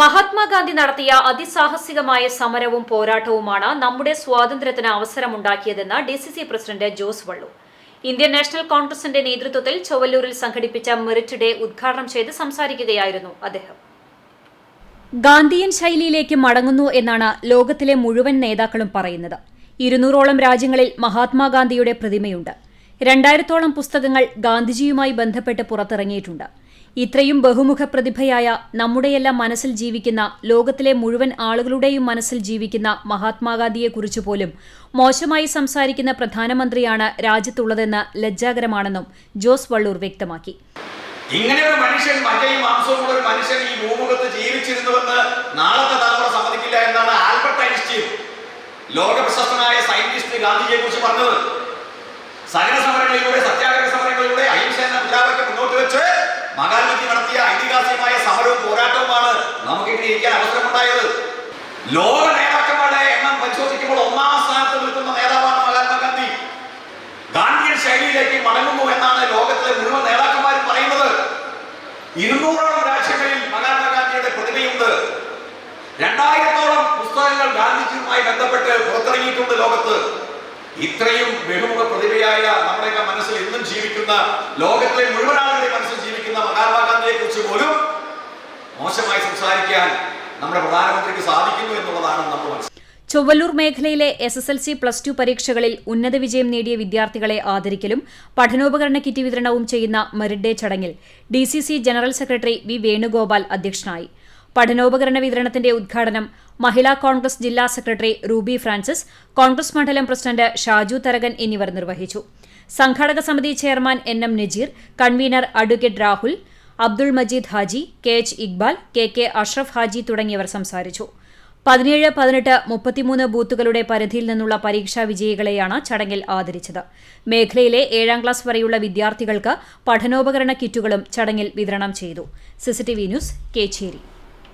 മഹാത്മാഗാന്ധി നടത്തിയ അതിസാഹസികമായ സമരവും പോരാട്ടവുമാണ് നമ്മുടെ സ്വാതന്ത്ര്യത്തിന് അവസരമുണ്ടാക്കിയതെന്ന് D C C president Jose Vallu. Indian national കോൺഗ്രസിന്റെ നേതൃത്വത്തിൽ ചൊവ്വല്ലൂരിൽ സംഘടിപ്പിച്ച മെറിറ്റ് ഡേ ഉദ്ഘാടനം ചെയ്ത് സംസാരിക്കുകയായിരുന്നു അദ്ദേഹം. ഗാന്ധിയൻ ശൈലിയിലേക്ക് മടങ്ങുന്നു എന്നാണ് ലോകത്തിലെ മുഴുവൻ നേതാക്കളും പറയുന്നത്. ഇരുന്നൂറോളം രാജ്യങ്ങളിൽ മഹാത്മാഗാന്ധിയുടെ പ്രതിമയുണ്ട്. രണ്ടായിരത്തോളം പുസ്തകങ്ങൾ ഗാന്ധിജിയുമായി ബന്ധപ്പെട്ട് പുറത്തിറങ്ങിയിട്ടുണ്ട്. ഇത്രയും ബഹുമുഖ പ്രതിഭയായ നമ്മുടെയെല്ലാം മനസ്സിൽ ജീവിക്കുന്ന ലോകത്തിലെ മുഴുവൻ ആളുകളുടെയും മനസ്സിൽ ജീവിക്കുന്ന മഹാത്മാഗാന്ധിയെക്കുറിച്ച് പോലും മോശമായി സംസാരിക്കുന്ന പ്രധാനമന്ത്രിയാണ് രാജ്യത്തുള്ളതെന്ന് ലജ്ജാകരമാണെന്നും ജോസ് വള്ളൂർ വ്യക്തമാക്കി. ഇങ്ങനെ ഒരു മനുഷ്യൻ മറ്റേ മാംസവുമുള്ള ഒരു മനുഷ്യൻ ഈ ഭൂമുഖത്ത് ജീവിച്ചിരുന്നുവെന്ന് നാളത്തെ തലമുറ സമ്മതിക്കില്ല എന്നാണ് ആൽബർട്ട് ഐൻസ്റ്റീൻ ലോകപ്രശസ്തനായ സയന്റിസ്റ്റ് ഗാന്ധിജിയെ കുറിച്ച് പറഞ്ഞത്. സഹന സമരങ്ങളിലൂടെ അഹിംസ എന്ന മുദ്രാവാക്യം മുന്നോട്ട് വെച്ച് മഹാത്മജി നടത്തിയ ഐതിഹാസികമായ സമരവും പോരാട്ടവുമാണ് നമുക്ക് ഇങ്ങനെ ഇരിക്കാൻ അവസരമുണ്ടായത്. ലോക നേതാക്കന്മാരുടെ എണ്ണം പരിശോധിക്കുമ്പോൾ ഒന്നാം സ്ഥാനത്ത് നിൽക്കുന്ന നേതാവാണ് മഹാത്മാഗാന്ധി ഗാന്ധിയൻ ശൈലിയിലേക്ക് മടങ്ങുന്നു എന്നാണ് ലോകത്തിലെ മുഴുവൻ നേതാക്കന്മാരും പറയുന്നത്. ഇരുന്നൂറോളം രാജ്യങ്ങളിൽ മഹാത്മാഗാന്ധിയുടെ പ്രതിമയുണ്ട്. രണ്ടായിരത്തോളം പുസ്തകങ്ങൾ ഗാന്ധിജിയുമായി ബന്ധപ്പെട്ട് പുറത്തിറങ്ങിയിട്ടുണ്ട് ലോകത്ത്. ഇത്രയും ബഹുമുഖ പ്രതിഭയായ നമ്മുടെയൊക്കെ മനസ്സിൽ എന്നും ജീവിക്കുന്ന ലോകത്തിലെ മുഴുവൻ ആളുകളുടെ മനസ്സിൽ ജീവിക്കുന്ന മഹാത്മാഗാന്ധിയെ കുറിച്ച് പോലും മോശമായി സംസാരിക്കാൻ നമ്മുടെ പ്രധാനമന്ത്രിക്ക് സാധിക്കുന്നു എന്നുള്ളതാണ് നമ്മൾ ചൊവ്വല്ലൂർ മേഖലയിലെ S S L C plus two പരീക്ഷകളിൽ ഉന്നത വിജയം നേടിയ വിദ്യാർത്ഥികളെ ആദരിക്കലും പഠനോപകരണ കിറ്റ് വിതരണവും ചെയ്യുന്ന മെറിറ്റ് ഡേ ചടങ്ങിൽ D C C general secretary V Venugopal അധ്യക്ഷനായി. പഠനോപകരണ വിതരണത്തിന്റെ ഉദ്ഘാടനം മഹിളാ കോൺഗ്രസ് ജില്ലാ സെക്രട്ടറി റൂബി ഫ്രാൻസിസ് കോൺഗ്രസ് മണ്ഡലം പ്രസിഡന്റ് ഷാജു തരകൻ എന്നിവർ നിർവഹിച്ചു. സംഘാടക സമിതി chairman N M Najeer convener advocate Rahul Abdul Majeed Haji K H Iqbal K K Ashraf Haji തുടങ്ങിയവർ സംസാരിച്ചു. പതിനേഴ് പതിനെട്ട് മുപ്പത്തിമൂന്ന് ബൂത്തുകളുടെ പരിധിയിൽ നിന്നുള്ള പരീക്ഷാ വിജയികളെയാണ് ചടങ്ങിൽ ആദരിച്ചത്. മേഖലയിലെ ഏഴാം ക്ലാസ് വരെയുള്ള വിദ്യാർത്ഥികൾക്ക് പഠനോപകരണ കിറ്റുകളും ചടങ്ങിൽ വിതരണം ചെയ്തു. CCTV news Kechery.